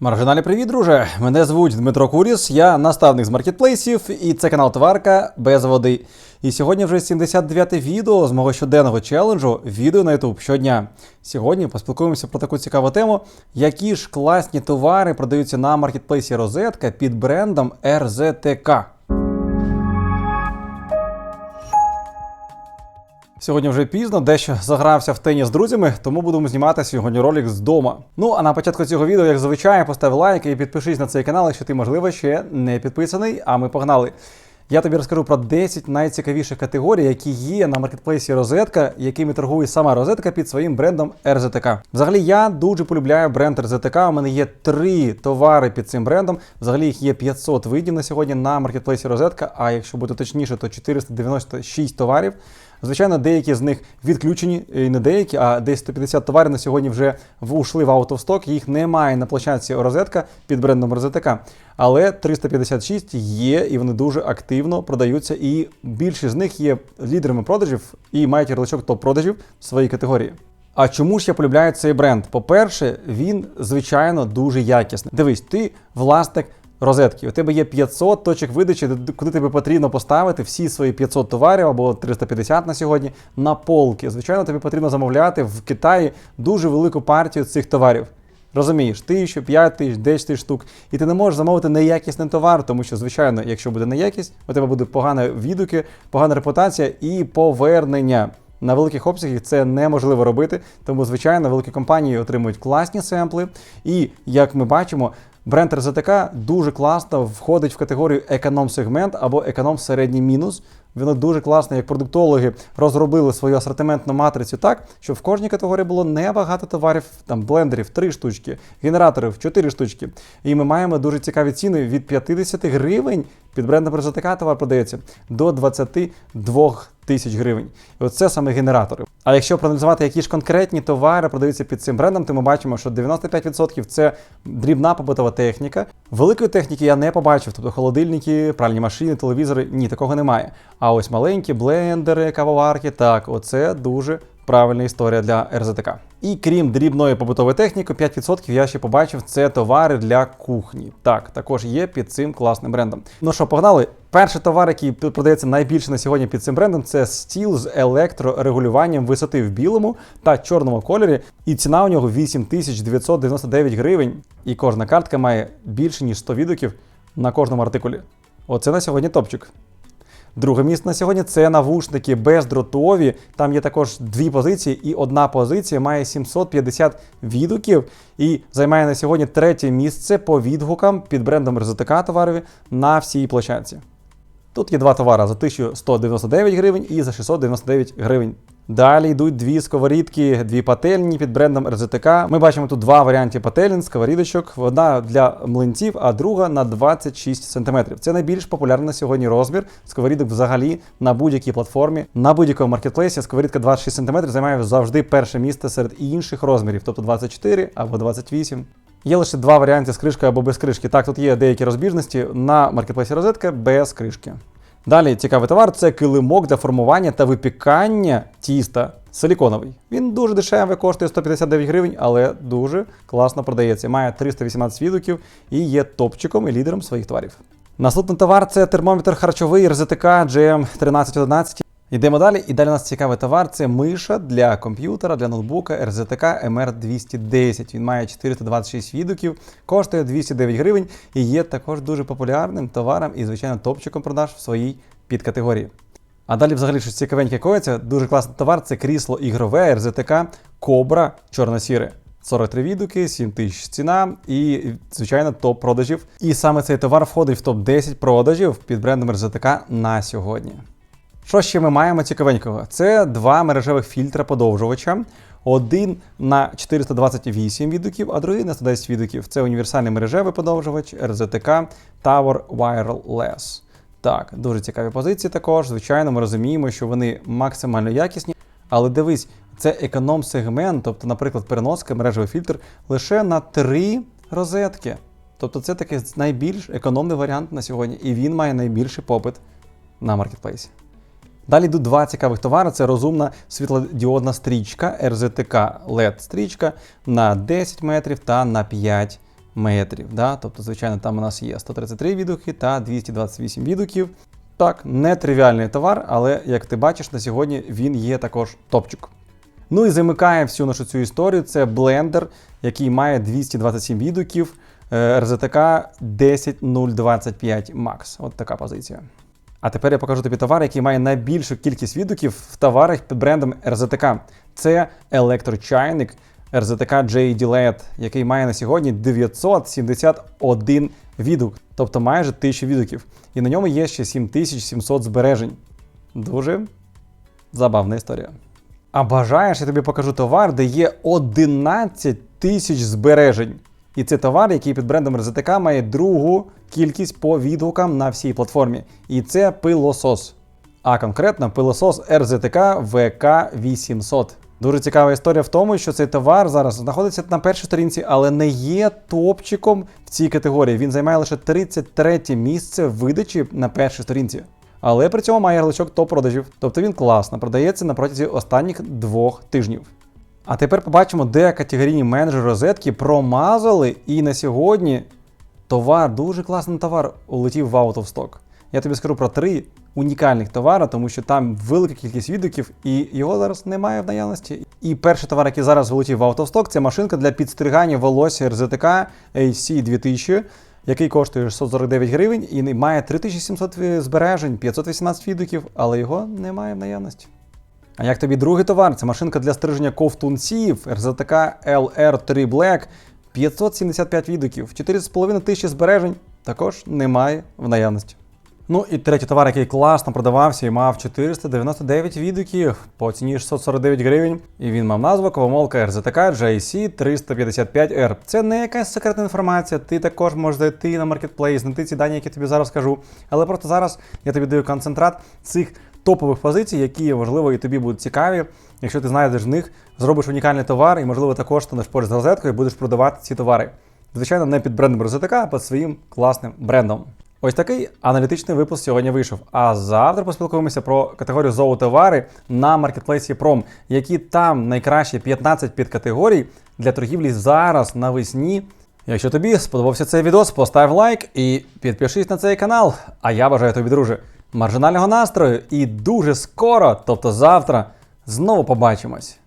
Маржиналі привіт, друже! Мене звуть Дмитро Куріс, я наставник з маркетплейсів, і це канал Тварка без води. І сьогодні вже 79-те відео з мого щоденного челенджу відео на YouTube щодня. Сьогодні поспілкуємося про таку цікаву тему, які ж класні товари продаються на маркетплейсі Розетка під брендом RZTK. Сьогодні вже пізно, дещо загрався в теніс з друзями, тому будемо знімати сьогодні ролик з дома. Ну а на початку цього відео, як звичайно, постав лайк і підпишись на цей канал, якщо ти, можливо, ще не підписаний. А ми погнали. Я тобі розкажу про 10 найцікавіших категорій, які є на маркетплейсі Розетка, якими торгує сама Розетка під своїм брендом RZTK. Взагалі, я дуже полюбляю бренд RZTK. У мене є три товари під цим брендом. Взагалі їх є 500 видів на сьогодні на маркетплейсі Розетка. А якщо бути точніше, то 496 товарів. Звичайно, деякі з них відключені, і не деякі, а десь 150 товарів на сьогодні вже ушли в out Їх немає на площадці розетка під брендом РЗТК. Але 356 є, і вони дуже активно продаються. І більшість з них є лідерами продажів і мають ярличок топ-продажів в своїй категорії. А чому ж я полюбляю цей бренд? По-перше, він звичайно дуже якісний. Дивись, ти власник розетки. У тебе є 500 точок видачі, куди тобі потрібно поставити всі свої 500 товарів або 350 на сьогодні на полки. Звичайно, тобі потрібно замовляти в Китаї дуже велику партію цих товарів. Розумієш, тисячу, п'ять тисяч, 10 тисяч штук, і ти не можеш замовити неякісний товар, тому що, звичайно, якщо буде неякість, у тебе буде погана відгуки, погана репутація і повернення. На великих обсягах це неможливо робити, тому звичайно великі компанії отримують класні семпли. І як ми бачимо, Бренд РЗТК дуже класно входить в категорію економ-сегмент або економ-середній мінус. Воно дуже класно, як продуктологи розробили свою асортиментну матрицю так, щоб в кожній категорії було небагато товарів, там блендерів 3 штучки, генераторів 4 штучки. І ми маємо дуже цікаві ціни від 50 гривень під брендом РЗТК товар продається до 22 тисяч гривень. І оце саме генератори. А якщо проаналізувати, які ж конкретні товари продаються під цим брендом, то ми бачимо, що 95% це дрібна побутова техніка. Великої техніки я не побачив, тобто холодильники, пральні машини, телевізори ні, такого немає. А ось маленькі блендери, кавоварки, так, оце дуже правильна історія для РЗТК. І крім дрібної побутової техніки, 5% я ще побачив це товари для кухні. Так, також є під цим класним брендом. Ну що, погнали? Перший товар, який продається найбільше на сьогодні під цим брендом, це стіл з електрорегулюванням висоти в білому та чорному кольорі. І ціна у нього 8999 гривень. І кожна картка має більше ніж 100 відгуків на кожному артикулі. Оце на сьогодні топчик. Друге місце на сьогодні це навушники бездротові. Там є також дві позиції, і одна позиція має 750 відгуків і займає на сьогодні третє місце по відгукам під брендом РЗТК товарові на всій площадці. Тут є два товари за 1199 гривень і за 699 гривень. Далі йдуть дві сковорідки, дві пательні під брендом РЗТК. Ми бачимо тут два варіанти пательн, сковорідочок. Одна для млинців, а друга на 26 см. Це найбільш популярний на сьогодні розмір сковорідок взагалі на будь-якій платформі, на будь-якому маркетплейсі. Сковорідка 26 см займає завжди перше місце серед інших розмірів, тобто 24 або 28. Є лише два варіанти з кришкою або без кришки. Так, тут є деякі розбіжності на маркетплейсі розетка без кришки. Далі цікавий товар це килимок для формування та випікання тіста силіконовий. Він дуже дешевий, коштує 159 гривень, але дуже класно продається. Має 318 відгуків і є топчиком і лідером своїх товарів. Наступний товар це термометр харчовий РЗТК GM1311. Йдемо далі, і далі нас цікавий товар це миша для комп'ютера, для ноутбука RZTK MR210. Він має 426 відгуків, коштує 209 гривень і є також дуже популярним товаром і, звичайно, топчиком продаж в своїй підкатегорії. А далі, взагалі, щось цікавеньке коїться. Дуже класний товар це крісло ігрове RZTK Cobra чорно-сіре. 43 відгуки, 7 тисяч ціна і, звичайно, топ продажів. І саме цей товар входить в топ 10 продажів під брендом RZTK на сьогодні. Що ще ми маємо цікавенького? Це два мережевих фільтра подовжувача. Один на 428 відгуків, а другий на 110 відгуків. Це універсальний мережевий подовжувач RZTK Tower Wireless. Так, дуже цікаві позиції також. Звичайно, ми розуміємо, що вони максимально якісні. Але дивись, це економ-сегмент, тобто, наприклад, переноска, мережевий фільтр лише на три розетки. Тобто це такий найбільш економний варіант на сьогодні, і він має найбільший попит на маркетплейсі. Далі йдуть два цікавих товари: це розумна світлодіодна стрічка RZTK LED стрічка на 10 метрів та на 5 метрів. Да? Тобто, звичайно, там у нас є 133 відгуки та 228 відгуків. Так, не тривіальний товар, але як ти бачиш, на сьогодні він є також топчик. Ну і замикає всю нашу цю історію. Це блендер, який має 227 відгуків, е, РЗТК 10025 Max. От така позиція. А тепер я покажу тобі товар, який має найбільшу кількість відгуків в товарах під брендом РЗТК. Це електрочайник РЗТК JD LED, який має на сьогодні 971 відгук, тобто майже 1000 відгуків. І на ньому є ще 7700 збережень. Дуже забавна історія. А бажаєш, я тобі покажу товар, де є 11 тисяч збережень. І це товар, який під брендом РЗТК має другу кількість по відгукам на всій платформі. І це пилосос. А конкретно пилосос РЗТК ВК800. Дуже цікава історія в тому, що цей товар зараз знаходиться на першій сторінці, але не є топчиком в цій категорії. Він займає лише 33 місце видачі на першій сторінці. Але при цьому має ярличок топ-продажів, тобто він класно продається на протязі останніх двох тижнів. А тепер побачимо, де категорійні менеджери розетки промазали, і на сьогодні товар, дуже класний товар, улетів в out of stock. Я тобі скажу про три унікальних товари, тому що там велика кількість відгуків, і його зараз немає в наявності. І перший товар, який зараз вилетів в out of stock, це машинка для підстригання волосся РЗТК AC 2000 який коштує 649 гривень і має 3700 збережень, 518 відгуків, але його немає в наявності. А як тобі другий товар? Це машинка для стриження ковтунців РЗТК LR3 Black, 575 відгуків, 4,5 тисячі збережень також немає в наявності. Ну і третій товар, який класно продавався і мав 499 відгуків по ціні 649 гривень. І він мав назву Ковомолка RZTK JC 355R. Це не якась секретна інформація. Ти також можеш зайти на маркетплейс, знайти ці дані, які тобі зараз скажу. Але просто зараз я тобі даю концентрат цих топових позицій, які можливо і тобі будуть цікаві. Якщо ти знайдеш в них, зробиш унікальний товар, і можливо також станеш поруч з розеткою і будеш продавати ці товари. Звичайно, не під брендом RZTK, а під своїм класним брендом. Ось такий аналітичний випуск сьогодні вийшов. А завтра поспілкуємося про категорію зоотовари на маркетплейсі Prom, які там найкращі 15 підкатегорій для торгівлі зараз навесні. Якщо тобі сподобався цей відос, постав лайк і підпишись на цей канал. А я бажаю тобі, друже, маржинального настрою і дуже скоро, тобто завтра, знову побачимось.